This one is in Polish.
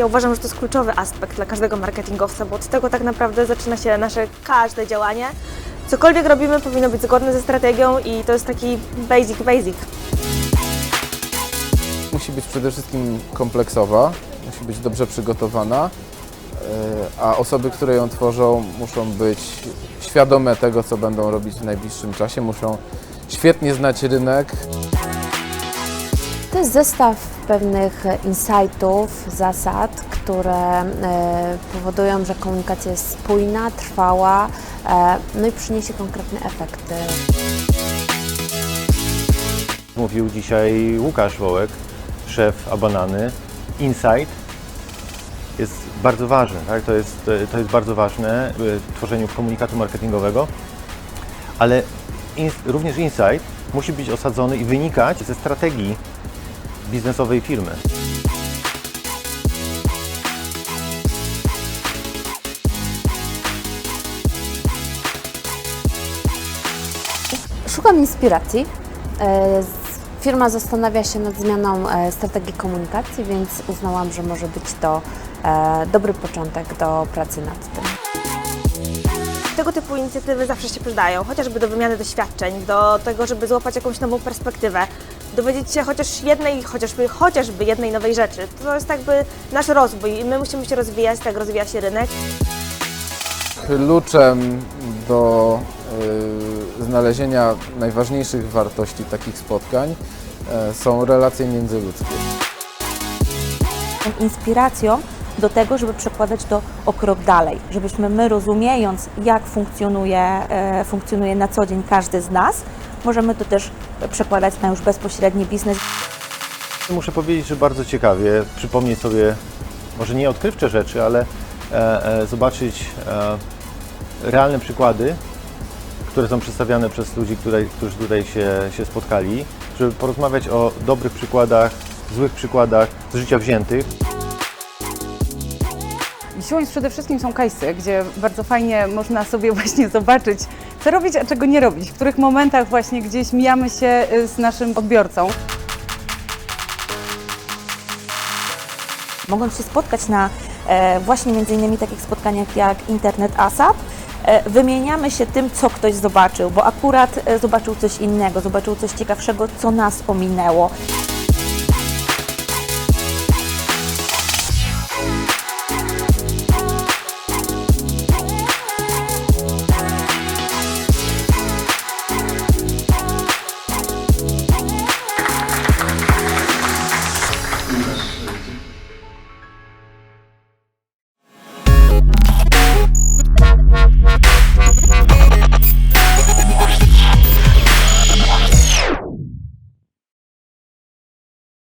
Ja uważam, że to jest kluczowy aspekt dla każdego marketingowca, bo od tego tak naprawdę zaczyna się nasze każde działanie. Cokolwiek robimy, powinno być zgodne ze strategią i to jest taki basic, basic. Musi być przede wszystkim kompleksowa, musi być dobrze przygotowana, e, a osoby, które ją tworzą, muszą być świadome tego, co będą robić w najbliższym czasie, muszą świetnie znać rynek, jest zestaw pewnych insightów, zasad, które e, powodują, że komunikacja jest spójna, trwała, e, no i przyniesie konkretne efekty. Mówił dzisiaj Łukasz Wołek, szef Abanany. Insight jest bardzo ważny, tak? to, jest, to jest bardzo ważne w tworzeniu komunikatu marketingowego, ale również insight musi być osadzony i wynikać ze strategii biznesowej firmy. Szukam inspiracji. E, Firma zastanawia się nad zmianą e, strategii komunikacji, więc uznałam, że może być to e, dobry początek do pracy nad tym. Tego typu inicjatywy zawsze się przydają, chociażby do wymiany doświadczeń, do tego, żeby złapać jakąś nową perspektywę, dowiedzieć się chociaż jednej, chociażby, chociażby jednej nowej rzeczy. To jest jakby nasz rozwój i my musimy się rozwijać, tak rozwija się rynek. kluczem do y, znalezienia najważniejszych wartości takich spotkań e, są relacje międzyludzkie. inspiracją do tego, żeby przekładać to o krok dalej, żebyśmy my rozumiejąc, jak funkcjonuje, e, funkcjonuje na co dzień każdy z nas, możemy to też przekładać na już bezpośredni biznes. Muszę powiedzieć, że bardzo ciekawie przypomnieć sobie, może nie odkrywcze rzeczy, ale e, e, zobaczyć e, realne przykłady, które są przedstawiane przez ludzi, które, którzy tutaj się, się spotkali, żeby porozmawiać o dobrych przykładach, złych przykładach z życia wziętych. Siłą jest przede wszystkim są case'y, gdzie bardzo fajnie można sobie właśnie zobaczyć, co robić, a czego nie robić, w których momentach właśnie gdzieś mijamy się y, z naszym odbiorcą. Mogą się spotkać na e, właśnie między innymi takich spotkaniach jak Internet ASAP. E, wymieniamy się tym, co ktoś zobaczył, bo akurat e, zobaczył coś innego, zobaczył coś ciekawszego, co nas ominęło.